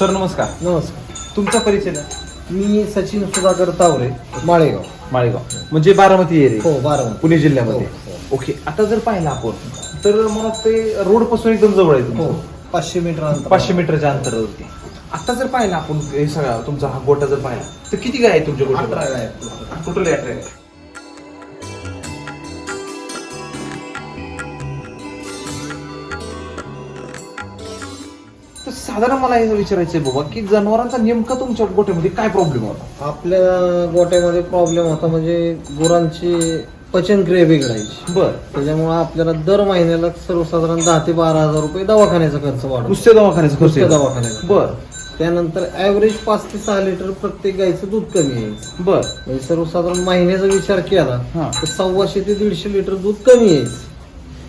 Sir नमस्कार. नमस्कार. तुमचा परिचय द्या. मी सचिन सुधाकर तावरे माळेगाव. माळेगाव. म्हणजे बारामती एरिया हो बारामती. पुणे जिल्ह्यामध्ये. हो, ओके आता जर पाहिलं आपण तर मला ते रोडपासून एकदम जवळ आहे हो तुमचं. पाचशे मीटर अंतर पाचशे मीटरच्या अंतरावरती. आता जर पाहिलं आपण हे सगळा तुमचा हा गोटा जर पाहिला तर किती गाय आहे तुमच्या अठरा गाय आहेत. टोटल अठरा गाय. तर साधारण मला हे विचारायचं आहे बाबा की जनावरांचा नेमका तुमच्या गोट्यामध्ये काय प्रॉब्लेम होता? आपल्या गोट्यामध्ये प्रॉब्लेम होता म्हणजे गुरांची पचनक्रिया बिघडायची. बर. त्याच्यामुळे आपल्याला दर महिन्याला सर्वसाधारण दहा ते बारा हजार रुपये दवाखान्याचा खर्च वाढतो. नुसत्या दवाखान्याचा खर्च नुसत्या येतो. दवाखान्याचा. बर. त्यानंतर ऍव्हरेज पाच ते सहा लिटर प्रत्येक गाईचं दूध कमी यायचं बर. म्हणजे सर्वसाधारण महिन्याचा विचार केला हा. तर सव्वाशे ते दीडशे लिटर दूध कमी यायचं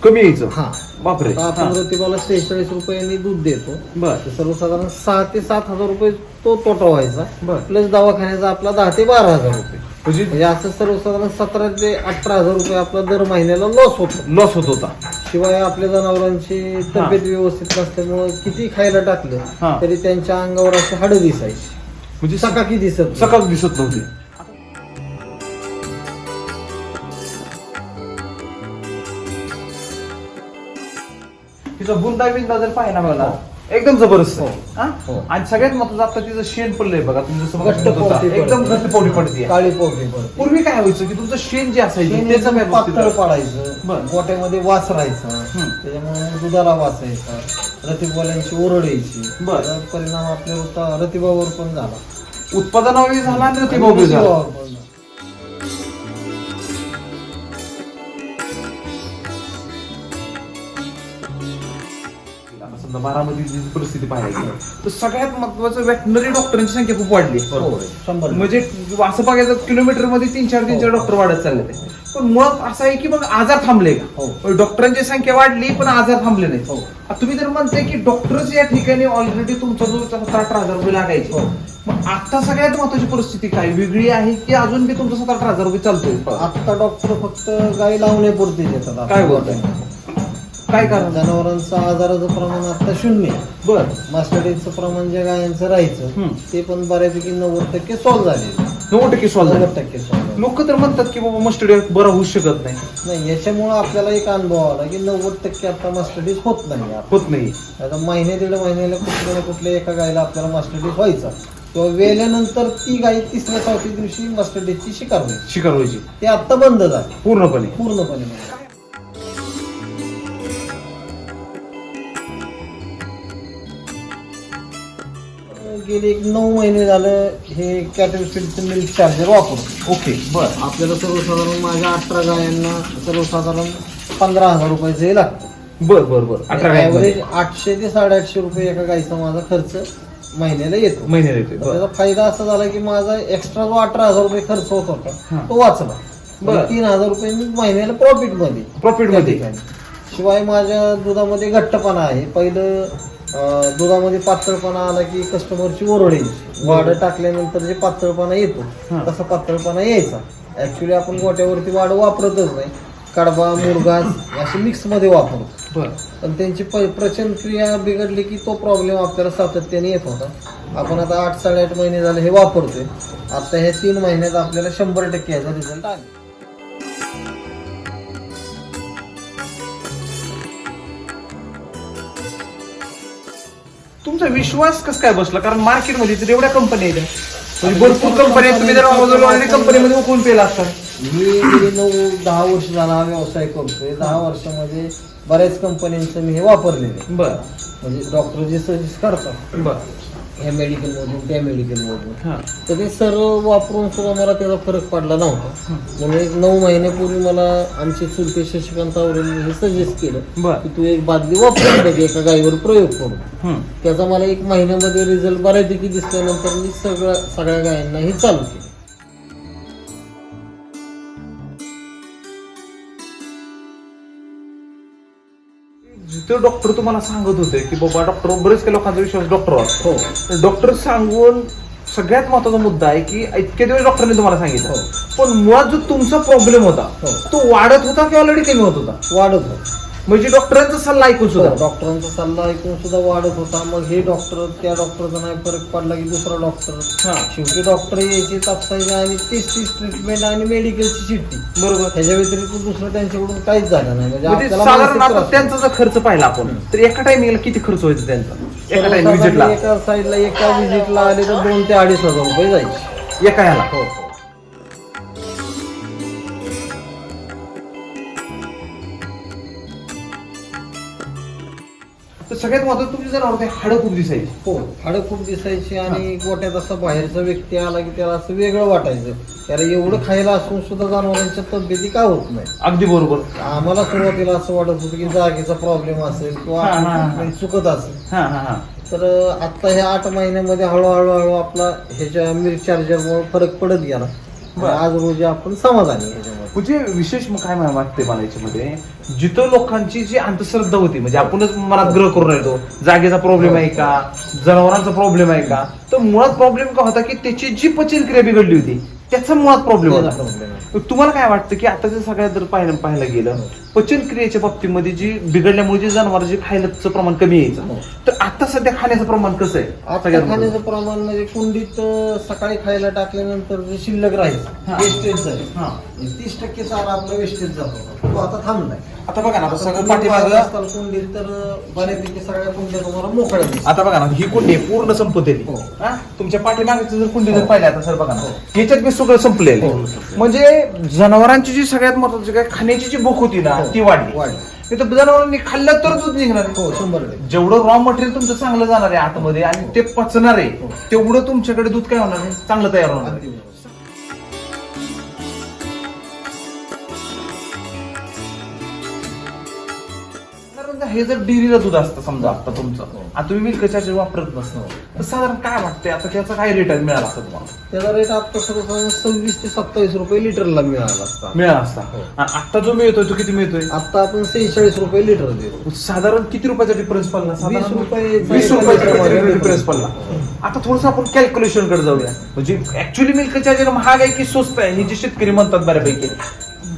कमी यायचं. हा. बापरे. आता आपण रतिबाला शेहेचाळीस रुपयांनी दूध देतो. बर. तर सर्वसाधारण सहा ते सात हजार रुपये तो तोटा व्हायचा. बर. प्लस दवाखान्याचा आपला दहा ते बारा हजार रुपये. म्हणजे म्हणजे असं सर्वसाधारण सतरा ते अठरा हजार रुपये आपला दर महिन्याला लॉस होतो. लॉस होत होता. शिवाय आपल्या जनावरांची तब्येत व्यवस्थित नसल्यामुळे किती खायला हा. टाकलं तरी त्यांच्या अंगावर अशी हाडं दिसायची. म्हणजे सकाकी दिसत नाही. सकाळ दिसत नव्हती. तिचा बुंदा बिंदा जर पाहिला मला एकदम जबरदस्त. हो. हा? हो. आणि सगळ्यात महत्वाचं आता तिचं शेण पडलंय बघा तुम्ही जसं घट्ट म्हणत होता, पडते. एकदम घट्ट पोटी पडते काळी पोटी पडते पूर्वी काय व्हायचं की तुमचं शेण जे असायचं त्याचं पातळ व्यवस्थित- पाडायचं. गोट्यामध्ये वास राहायचा. त्याच्यामुळे दुधाला वास यायचा रतिबाल्यांची ओरड यायची बरं. त्याचा परिणाम आपल्या होता रतिबावर पण झाला उत्पादनावरही झाला आणि झाला रतिबावर पण झाला. समजा बारामतीची जी परिस्थिती पाहायची तर सगळ्यात महत्वाचं वेटनरी डॉक्टरांची संख्या खूप वाढली. हो, शंभर म्हणजे असं बघायचं किलोमीटरमध्ये तीन चार तीन चार हो. डॉक्टर वाढत चालले ते. पण मुळात असं आहे की मग आजार थांबले हो. का डॉक्टरांची संख्या वाढली पण आजार थांबले नाही हो. तुम्ही जर म्हणताय की डॉक्टरच या ठिकाणी ऑलरेडी तुमचा जो सतरा अठरा हजार रुपये लागायचे. हो. मग आता सगळ्यात महत्वाची परिस्थिती काय? वेगळी आहे की अजून बी तुमचा सतरा अठरा हजार रुपये चालतोय? आता डॉक्टर फक्त गाई लावण्यापुरते देतात आपल्या काय बोलताय? काय कारण जनावरांचं आजाराचं प्रमाण आता शून्य. बर. मास्टरडीचं प्रमाण जे गायांचं राहायचं. ते पण बऱ्यापैकी नव्वद टक्के सॉल्व्ह झाले. नव्वद टक्के सॉल्व्ह नव्वद टक्के सॉल्व्ह लोक तर म्हणतात की बाबा मस्टडी बरा होऊ शकत नाही. नाही याच्यामुळे आपल्याला एक अनुभव आला की नव्वद टक्के आता मास्टरडीज होत नाही. आता होत नाही. आता महिने दीड महिन्याला कुठल्या ना कुठल्या एका गायला आपल्याला मास्टरडीज व्हायचा. किंवा वेल्यानंतर ती गाय तिसऱ्या चौथ्या दिवशी मास्टरडीजची शिकार व्हायची. शिकार व्हायची. ते आता बंद झाले. पूर्णपणे. पूर्णपणे बंद. गेले एक नऊ महिने झालं हे कॅटल फील्डचं मिल्क चार्जर वापरतो. ओके बर. आपल्याला सर्वसाधारण माझ्या अठरा गायांना सर्वसाधारण पंधरा हजार रुपयाचं हे लागतं. बर बर बर. अठरा गाय ऍव्हरेज आठशे ते साडेआठशे रुपये एका गायचा माझा खर्च महिन्याला येतो. महिन्याला येतोय तर बर. त्याचा फायदा असा झाला की माझा एक्स्ट्रा जो अठरा हजार रुपये खर्च होत हा. होता तो वाचला. बरं. म्हणजे तीन हजार रुपये मी महिन्याला प्रॉफिटमध्ये. Profit त्या मध्ये. ठिकाणी. शिवाय माझ्या दुधामध्ये घट्टपणा आहे. पहिलं दुधामध्ये पातळपणा आला की कस्टमरची ओरड यायची वाढ टाकल्यानंतर जे पातळपणा येतो. तसा पातळपणा यायचा. ऍक्च्युली आपण गोट्यावरती वाढ वापरतच नाही. कडबा मुरगास असे मिक्समध्ये वापरतो पण त्यांची प प्रचंड क्रिया बिघडली की तो प्रॉब्लेम आपल्याला सातत्याने येत होता. आपण आता आठ साडेआठ महिने झाले हे वापरतोय. आता हे तीन महिन्यात आपल्याला शंभर टक्के याचा रिझल्ट आला. तुमचा विश्वास कस काय बसला? कारण मार्केटमध्ये तर एवढ्या कंपन्या आहेत. म्हणजे भरपूर कंपन्या तुम्ही जर कंपनीमध्ये उकळून पेला असतात मी गेली नऊ दहा वर्ष झाला हा व्यवसाय करतोय. दहा वर्षामध्ये बऱ्याच कंपन्यांचं मी हे वापरलेलं आहे. बर. म्हणजे डॉक्टर जे सजेस्ट करतात. बर. ह्या मेडिकलमधून त्या मेडिकलमधून हा. तर ते सर्व वापरून सुद्धा मला त्याचा फरक पडला नव्हता. म्हणून एक नऊ महिन्यापूर्वी मला आमचे चुलते शशिकांत आवरेने हे सजेस्ट केलं बर. की तू एक बादली वापरून बघ एका गायीवर प्रयोग करून. त्याचा मला एक महिन्यामध्ये रिझल्ट बऱ्यापैकी दिसल्यानंतर मी सगळ्या सगळ्या गायांना हे चालू केलं. जिथे डॉक्टर तुम्हाला सांगत होते की बाबा डॉक्टर बरेच काही लोकांचा विश्वास डॉक्टर हो. डॉक्टर सांगून सगळ्यात महत्त्वाचा मुद्दा आहे की इतके दिवस डॉक्टरने तुम्हाला सांगितलं. हो. पण मुळात जो तुमचा प्रॉब्लेम होता हो. तो वाढत होता की ऑलरेडी कमी होत होता? वाढत होत. म्हणजे डॉक्टरांचा सल्ला ऐकून सुद्धा. डॉक्टरांचा सल्ला ऐकून सुद्धा वाढत होता. मग हे डॉक्टर त्या डॉक्टरचा नाही फरक पडला की दुसरा डॉक्टर. हा. शेवटी डॉक्टर यायचे तापसायचे आणि तीस तीस ट्रीटमेंट आणि मेडिकलची चिठ्ठी. बरोबर. ह्याच्या व्यतिरिक्त दुसरं त्यांच्याकडून काहीच झालं नाही. म्हणजे म्हणजे साधारण आता त्यांचा जर खर्च पाहिला आपण तर एका टायमिंगला किती खर्च व्हायचा त्यांचा? एका टाइम सर्वसाधारण विजिटला एका साईडला एका विजिटला आले तर दोन ते अडीच हजार रुपये जायचे. एका ह्याला. हो. सगळ्यात महत्वाचं तुमची जर आवडते हाडं खूप दिसायची. हो हाडं खूप दिसायची आणि गोट्यात असा बाहेरचा व्यक्ती आला की त्याला असं वेगळं वाटायचं. त्याला एवढं खायला असून सुद्धा जनावरांच्या तब्येती का होत नाही? अगदी बरोबर. आम्हाला सुरुवातीला असं वाटत होतं की जागेचा प्रॉब्लेम असेल किंवा हा, हा, हा. चुकत असेल. हा हा हा. तर आता ह्या आठ महिन्यामध्ये हळूहळू हळू आपला ह्याच्या मिल्क चार्जरमुळे फरक पडत गेला. बरं. आज रोजी आपण समाधानी आहे. ह्याच्यामध्ये म्हणजे विशेष मग काय मला वाटते मला याच्यामध्ये? जिथं लोकांची जी अंधश्रद्धा होती म्हणजे आपणच मनात ग्रह करून येतो जागेचा प्रॉब्लेम आहे का? जनावरांचा प्रॉब्लेम आहे का? तर मुळात प्रॉब्लेम का होता की त्याची जी पचनक्रिया बिघडली होती त्याचा मुळात प्रॉब्लेम होता. तुम्हाला काय वाटतं की आता जर सगळ्यात जर पाहिलं पाहायला गेलं पचनक्रियेच्या बाबतीमध्ये जी बिघडल्यामुळे जे जनावर जे खायचं प्रमाण कमी यायचं हो. तर आता सध्या खाण्याचं प्रमाण कसं आहे आता सगळ्यात. खाण्याचं प्रमाण म्हणजे कुंडीत अं, सकाळी खायला टाकल्यानंतर जे शिल्लक. राहील वेस्टेज जाईल हा. तीस टक्के चारा आपला वेस्टेज जातो तो आता थांबलाय आता बघा ना आता सगळं पाठीमागं असताल कुंडीत तर अं, बऱ्यापैकी सगळ्या कुंड्या तुम्हाला मोकळ्या दिसतात. आता बघा ना ही कुंडी आहे, पूर्ण संपतेली हो. हा? तुमच्या पाठीमागची जर कुंडी जर हो. पाहिली आता सर बघा ना हो. याच्यात मी सगळं हो. संपलेलं. म्हणजे जनावरांची जी सगळ्यात महत्वाची काय खाण्याची जी भूक होती ना हो. ती वाढली वाढली. नाही तर जनावरांनी खाल्लं तर दूध निघणार आहे. हो शंभर टक्के जेवढं रॉ मटेरियल तुमचं चांगलं जाणार आहे आतमध्ये आणि ते पचणार आहे हो. तेवढं तुमच्याकडे दूध काय होणार आहे चांगलं तयार होणार आहे हे जर डेअरीला दूध असतं समजा आता तुमचं. हो. आता तुम्ही मिल्क चार्जर वापरत नसतं तर साधारण काय वाटतंय? आता त्याचा काय रेट मिळाला असता तुम्हाला? त्याचा रेट आता सर्वसाधारण सव्वीस ते सत्तावीस रुपये लिटरला मिळाला असता. मिळाला असता. हो. आणि आता जो मिळतोय तो किती मिळतोय? आता आपण सेहेचाळीस रुपये लिटर देतो साधारण किती रुपयाचा डिफरन्स पडला? साधारण वीस रुपये वीस रुपयाचा डिफरन्स पडला. आता थोडस आपण कॅल्क्युलेशनकडे जाऊया. म्हणजे ऍक्च्युली मिल्क चार्जर महाग आहे की स्वस्त आहे? हे जे शेतकरी म्हणतात बऱ्यापैकी.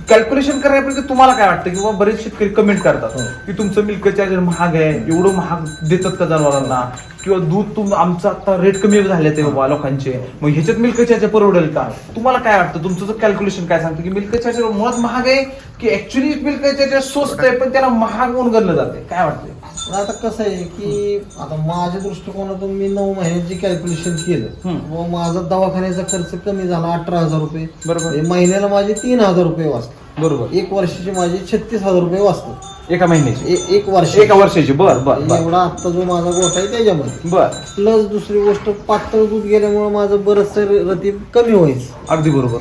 कॅल्क्युलेशन करण्यापैकी तुम्हाला काय वाटतं? किंवा बरेच शेतकरी कमेंट करतात हो. की तुमचं मिल्क चार्जर महाग आहे एवढं महाग देतात का जनावरांना? किंवा दूध तुम आमचं आता रेट कमी झाले ते बाबा लोकांचे. मग ह्याच्यात मिल्क चार्जर परवडेल का? तुम्हाला काय वाटतं? तुमचं कॅल्क्युलेशन काय सांगतं की मिल्क चार्जर मुळात महाग आहे की ऍक्च्युली मिल्क चार्जर स्वस्त आहे पण त्याला महाग म्हणून गणलं जाते? काय वाटतंय? पण आता कसं आहे की आता माझ्या दृष्टिकोनातून मी नऊ महिन्याची कॅल्क्युलेशन केलं. हम्म. व माझा दवाखान्याचा खर्च कमी झाला अठरा हजार रुपये. बरोबर. महिन्याला माझे तीन हजार रुपये वाचतात बरोबर. एक वर्षाचे माझे छत्तीस हजार रुपये वाचतात एका महिन्याची? ए- एक वर्ष एका वर्षाची. बर बर बर. एवढा आत्ता जो माझा गोठा आहे त्याच्यामध्ये. बर. प्लस दुसरी गोष्ट पातळ दूध गेल्यामुळे माझं बरंचसं रतीब कमी व्हायचं. अगदी बरोबर.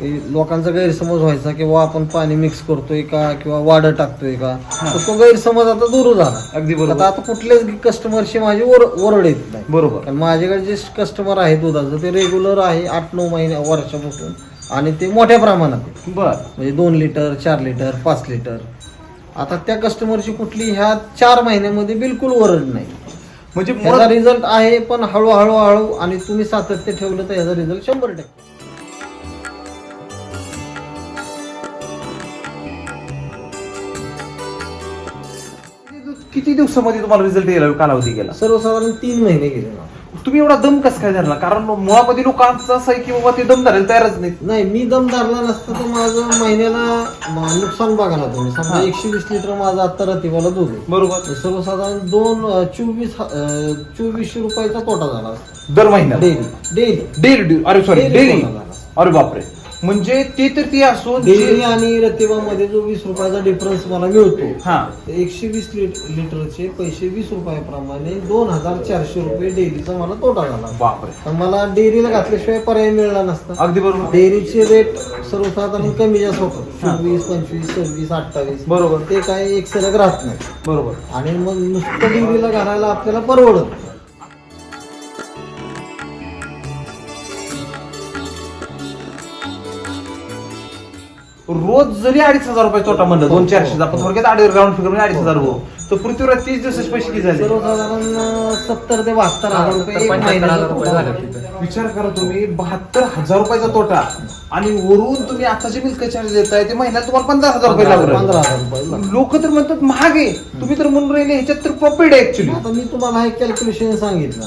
लोकांचा गैरसमज व्हायचा की वा आपण पाणी मिक्स करतोय का किंवा वाढ टाकतोय का. तर तो गैरसमज आता दूर झाला. अगदी आता बरोबर आता कुठल्याच कस्टमरशी माझी ओर ओरड येत नाही. बरोबर. कारण माझ्याकडे जे कस्टमर आहे दुधाचं ते रेग्युलर आहे आठ नऊ महिन्या वर्षापासून. आणि ते मोठ्या प्रमाणात. बर. म्हणजे दोन लिटर चार लिटर पाच लिटर आता त्या कस्टमरची कुठली ह्या चार महिन्यामध्ये बिलकुल ओरड नाही. म्हणजे रिझल्ट आहे पण हळूहळू हळू आणि तुम्ही सातत्य ठेवलं तर ह्याचा रिझल्ट शंभर टक्के. किती दिवसामध्ये तुम्हाला रिझल्ट यायला कालावधी गेला? सर्वसाधारण तीन महिने गेले ना. तुम्ही एवढा दम कस काय धरला? कारण मुळामध्ये लोकांचं असं आहे की बाबा ते दम धरायला तयारच नाही नाही मी दम धरला नसतं तर माझं महिन्याला म- नुकसान बघा ना तुम्ही समजा. एकशे वीस लिटर माझं आता रतिबाला दूध आहे. बरोबर. सर्वसाधारण दोन अं, चोवीस ह- अं, चोवीसशे रुपयाचा तोटा झाला. दर महिन्यात डेली डेली डेली अरे सॉरी डेली. अरे बापरे. म्हणजे ते तर ते असून जे- आणि रतिबामध्ये जो वीस रुपयाचा डिफरन्स मला मिळतो हा. तर एकशे वीस लिट- लिटरचे पैसे वीस रुपयाप्रमाणे दोन हजार चारशे रुपये डेलीचा मला तोटा झाला. बापरे. पण मला डेअरीला घातल्याशिवाय पर्याय मिळाला नसता. अगदी बरोबर. डेअरीचे रेट सर्वसाधारण कमी जास्त होतात. चोवीस पंचवीस सव्वीस अठ्ठावीस. बरोबर. ते काय एक सलग राहत नाही. बरोबर. आणि मग नुसतं डेअरीला घालायला आपल्याला परवडत नाही. रोज जरी अडीच हजार रुपये तोटा म्हणलं दोन चारशे आपण थोडक्यात अडीच ग्राउंड फिगर म्हणजे अडीच हजार हो तर पृथ्वीवर तीस दिवसाचे पैसे किती झाले सर्वसाधारण सत्तर ते बहात्तर हजार रुपये एक पंच्याहत्तर महिन्याचा हजार रुपये तोटा. झाले तिथे. विचार करा तुम्ही बहात्तर हजार रुपयाचा तोटा आणि वरून तुम्ही आता जे मिल्क चार्ज देताय ते महिन्याला तुम्हाला पंधरा हजार रुपये पंधरा हजार रुपये. लोक तर म्हणतात महाग आहे तुम्ही तर म्हणून राहिले ह्याच्यात तर प्रॉफिट आहे ऍक्च्युली आता मी तुम्हाला हे कॅल्क्युलेशन सांगितलं.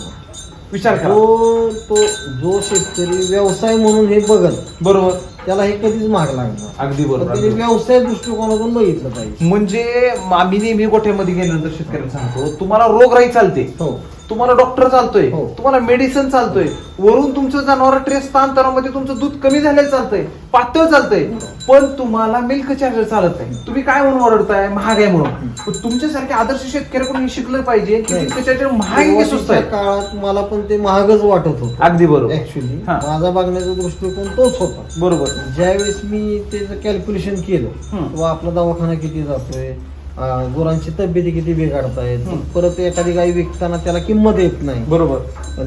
विचार करा तो तो जो शेतकरी व्यवसाय म्हणून हे बघत बरोबर त्याला हे कधीच महाग लागणार अगदी पण बरोबर अगदी. व्यवसाय दृष्टिकोनातून बघितलं पाहिजे. म्हणजे आम्ही नेहमी गोठ्यामध्ये गेल्यानंतर शेतकऱ्यांना सांगतो तुम्हाला रोगराई चालते. हो. तुम्हाला डॉक्टर चालतोय हो. तुम्हाला मेडिसिन चालतोय वरून तुमचं जनावर ट्रेस स्थानांतरामध्ये तुमचं दूध कमी झालेलं चालतंय पातळ चालतंय पण तुम्हाला मिल्क चार्जर चालत नाही. तुम्ही काय म्हणून ओरडताय? महाग आहे म्हणून पण तुमच्यासारख्या आदर्श शेतकऱ्याकडून हे शिकलं पाहिजे की नाही. मिल्क चार्जर महाग आहे की स्वस्त सुरुवातीच्या आहे काळात मला पण ते महागच वाटत होतं. अगदी बरोबर. ऍक्च्युली हा. माझा बघण्याचा दृष्टिकोन तोच होता. बरोबर. ज्यावेळेस मी त्याचं कॅल्क्युलेशन केलं हम्म. किंवा आपला दवाखाना किती जातोय गुरांची तब्येती किती बिघडतायत. परत एखादी गाय विकताना त्याला किंमत येत नाही. बरोबर.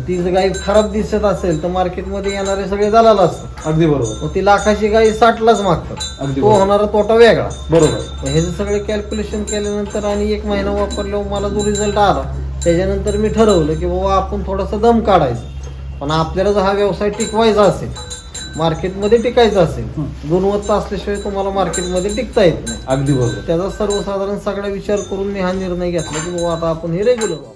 ती जर गाय खराब दिसत असेल तर मार्केटमध्ये येणारे सगळे दलाल असतात. अगदी बरोबर. मग ती लाखाची गाय साठलाच मागतात. तो. होणारा तोटा वेगळा. बरोबर. हे जे सगळे कॅल्क्युलेशन केल्यानंतर आणि एक महिना वापरल्यावर मला जो रिझल्ट आला त्याच्यानंतर मी ठरवलं की बाबा आपण थोडासा दम काढायचा. पण आपल्याला जर हा व्यवसाय टिकवायचा असेल मार्केटमध्ये टिकायचा असेल. गुणवत्ता असल्याशिवाय तुम्हाला मार्केटमध्ये टिकता येत नाही. अगदी बरोबर. त्याचा सर्वसाधारण सगळा विचार करून मी हा निर्णय घेतला की बाबा आता आपण हे रेग्युलर वापरू.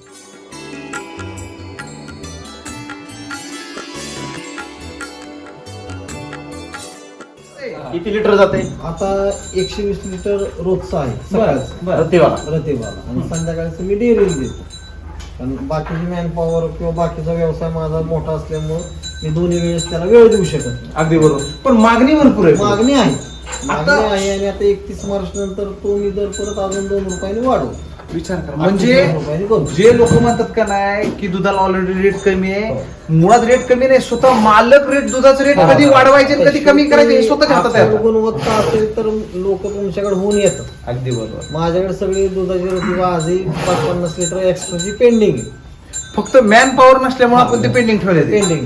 किती लिटर जाते? आता एकशे वीस लिटर रोजचा आहे. रतीवाला. रतेवाला. आणि संध्याकाळचं मी डेअरीला देतो. कारण बाकीची मॅनपॉवर किंवा बाकीचा व्यवसाय माझा मोठा असल्यामुळं मी दोन्ही वेळेस त्याला वेळ देऊ शकत नाही. अगदी बरोबर. पण मागणी भरपूर आहे. मागणी आहे. मागणी आता- आहे आणि आता एकतीस मार्च नंतर तो मी दर परत अजून दोन रुपयांनी वाढवू. विचार करा. म्हणजे दोन रुपयांनी करू. जे लोक म्हणतात का नाही की दुधाला ऑलरेडी रेट कमी आहे हो. मुळात रेट कमी नाही स्वतः मालक रेट दुधाचं रेट हा. कधी वाढवायचे आणि कधी कमी करायचे हे स्वतःच्या हातात आहे आपल्याला आता. गुणवत्ता असेल तर लोक तुमच्याकडे होऊन येतात. अगदी बरोबर. माझ्याकडे सगळी दुधाची रोटी आजही पाच पन्नास लिटर एक्स्ट्राची पेंडिंग आहे. फक्त मॅन पॉवर नसल्यामुळे आपण ते पेंडिंग ठेवले पेंडिंग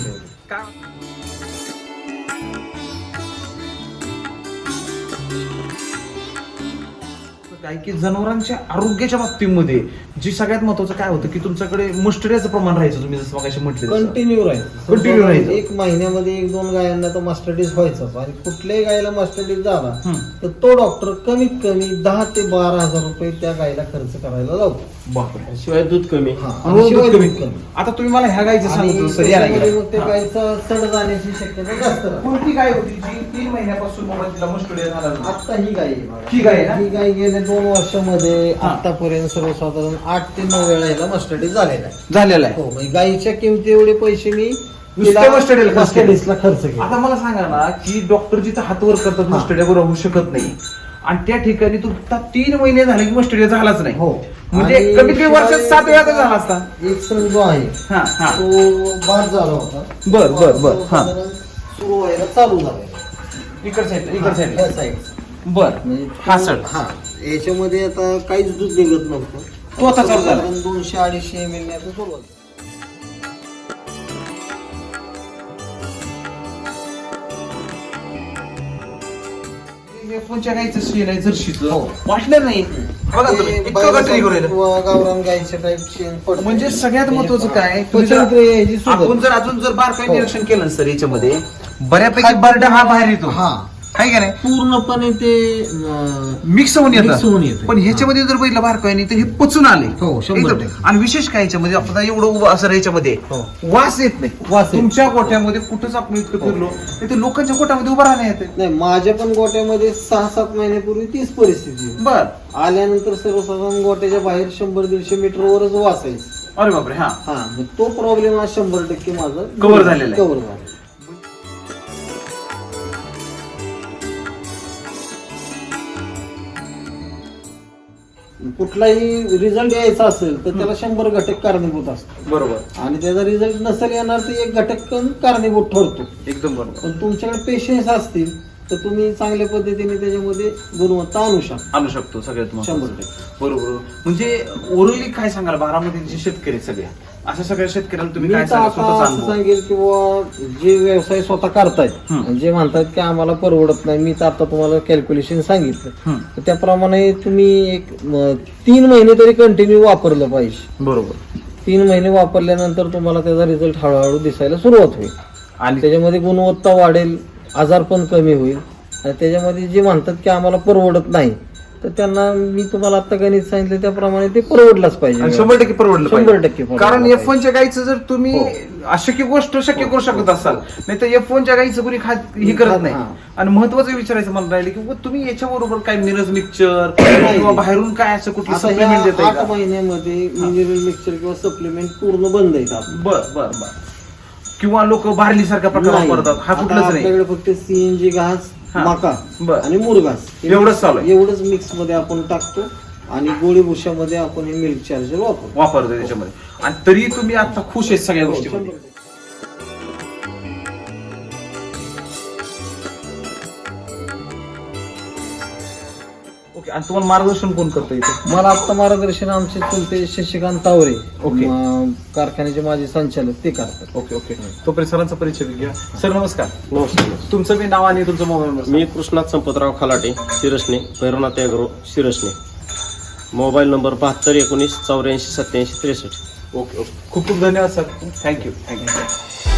काय की जनावरांच्या आरोग्याच्या बाबतीमध्ये जी सगळ्यात महत्वाचं काय होतं की तुमच्याकडे मस्टरियाचं प्रमाण राहायचं तुम्ही जसं मगाशी म्हटलं. कंटिन्यू राहील Continue राहायचं. एक महिन्यामध्ये एक दोन गायांना तर मास्टरडीज व्हायचाच आणि कुठल्याही गायला मास्टरडीज झाला. तर तो डॉक्टर कमीत कमी दहा ते बारा हजार रुपये त्या गायला खर्च करायला लावतो बापरे शिवाय दूध कमी हा. आणि शिवाय दूध कमी. आता तुम्ही मला ह्या गायचं सांगतो सर या त्याच्यामध्ये मग त्या हा. गायचा सड जाण्याची शक्यता जास्त राहते. कोणती गाय होती जी तीन महिन्यापासून मोबाईल तिला मस्टरिया झाला? आता ही गाय आहे बघा. ही गाय आहे ना? ही गाय गेल्या दोन वर्षामध्ये हा. आतापर्यंत सर्वसाधारण आठ ते नऊ वेळा ह्याला मस्टडीज झालेला आहे झालेला आहे हो म्हणजे गायीच्या किमती एवढे पैसे मी नुसत्या तिला mustard ला खर्च केले. mustardीजला खर्च केला आता मला सांगा ना की डॉक्टर जिथं हातवर करतात. मस्टडिया बरोबर होऊ शकत नाही आणि त्या ठिकाणी तू आता तीन महिने झाले की मस्टडिया झालाच नाही. हो. म्हणजे आणि कमीत कमी वर्षात सात वेळा तर झाला असता. एक सण जो आहे हा हा. तो बाद झाला होता. बर बर बर तो हा. साधारण सुरू व्हायला चालू झाला इकड साईड इकड साईड ह्या side. बर. म्हणजे हा तो- सर. हा याच्यामध्ये आता काहीच दूध निघत नव्हतं. तो आता चालू झाला. साधारण दोनशे अडीचशे एम एल सुरुवात झाली. कोणच्या गायचं शेण आहे जर्शीचं हो. वाटलं नाही बघा तुम्ही, इतकं राहिलं. गावरान गायच्या टाईप. म्हणजे सगळ्यात महत्वाचं काय तुम्ही जर-. आपण जर अजून जर बारकाई हो. निरीक्षण केलं ना सर याच्यामध्ये बऱ्यापैकी बर्ड हा बाहेर येतो हा आहे का नाही पूर्णपणे ते मिक्स होऊन Mix होऊन येतं येतं. पण ह्याच्यामध्ये जर बघितलं बारकाईने तर हे पचून आले हो, शंभर एकदम. टक्के. आणि विशेष काय याच्यामध्ये आपण एवढं उभं असं याच्यामध्ये हो. वास येत नाही वास येत तुमच्या गोठ्यामध्ये कुठंच आपण इतकं फिरलो नाही तर लोकांच्या गोठ्यामध्ये उभं राहण्या येते नाही माझ्या पण गोट्यामध्ये सहा सात महिन्यापूर्वी तीच परिस्थिती होती. बर आल्यानंतर सर्वसाधारण गोट्याच्या बाहेर शंभर दीडशे मीटरवरच वाचायचं अरे बापरे हा हा मग तो प्रॉब्लेम आज शंभर टक्के माझा Cover झालेला आहे. कव्हर झाला कुठलाही रिझल्ट यायचा असेल तर त्याला शंभर घटक कारणीभूत असतात. बरोबर. आणि त्याचा रिझल्ट नसेल येणार तर एक घटक कारणीभूत ठरतो. एकदम बरोबर. पण तुमच्याकडे पेशन्स असतील तर तुम्ही चांगल्या पद्धतीने त्याच्यामध्ये गुणवत्ता आणू शकता. आणू शकतो सगळ्यात महत्त्वाचं. शंभर टक्के. बरोबर. म्हणजे ओरली काय सांगाल? बारामतीचे शेतकरी सगळे. अशा सगळ्या शेतकऱ्याला तुम्ही मी काय तर सांगाल आता स्वतःचा असं अनुभव. सांगेल की बुवा जे व्यवसाय स्वतः करतायत. आणि जे म्हणतात की आम्हाला परवडत नाही मी तर आता तुम्हाला कॅल्क्युलेशन सांगितलं. हं. तर त्याप्रमाणे तुम्ही एक म, तीन महिने तरी कंटिन्यू वापरलं पाहिजे. बरोबर. तीन महिने वापरल्यानंतर तुम्हाला त्याचा रिझल्ट हळूहळू दिसायला सुरुवात होईल. आणि त्याच्यामध्ये गुणवत्ता वाढेल आजार पण कमी होईल आणि त्याच्यामध्ये जे म्हणतात की आम्हाला परवडत नाही तर त्यांना मी तुम्हाला आता गणित सांगितलं त्याप्रमाणे ते परवडलाच आणि पाहिजे शंभर टक्के परवडलं शंभर पाहिजे. टक्के परवडलं कारण पाहिजे. एफ च्या गाईचं जर तुम्ही हो. अशक्य गोष्ट शक्य करू शकत असाल नाही तर एफ च्या गाईचं कोणी खात ही करत नाही हा. आणि महत्वाचं विचारायचं मला राहिले की तुम्ही याच्या बरोबर काय मिरज मिक्सचर. किंवा बाहेरून काय असं कुठली आता सप्लिमेंट देताय आठ का महिन्यामध्ये मिनरल मिक्सचर किंवा सप्लिमेंट पूर्ण बंद आहेत आपले. बर बर बर किंवा लोक बारली सारखा प्रकार नाही. वापरतात हा आता कुठलाच नाही आपल्याकडे फक्त सीएनजी घास हा. मका बर. आणि मुरघास हे एवढंच चालू आहे. एवढंच मिक्समध्ये आपण टाकतो आणि गोळी भुशामध्ये आपण हे मिल्क चार्जर वापरतो वापरतोय त्याच्यामध्ये आणि तरी तुम्ही आता खुश आहेत सगळ्या गोष्टी ओके आणि तुम्हाला मार्गदर्शन कोण करतं इथे? मला आता मार्गदर्शन आमचे चुलते शशिकांत तावरे ओके. म, कारखान्याचे माझे संचालक ते करतात. Okay okay. तोपर्यंत सरांचा परिचय घ्या सर नमस्कार. नमस्कार. तुमचं मी नाव आणि तुमचा मोबाईल नंबर मी Krishnat Sampatrao Khalate Shirsane Bhairavnath agro Shirsane mobile number बहात्तर एकोणीस चौऱ्याऐंशी सत्याऐंशी त्रेसष्ट. Okay okay. खूप खूप धन्यवाद सर. Thank you thank you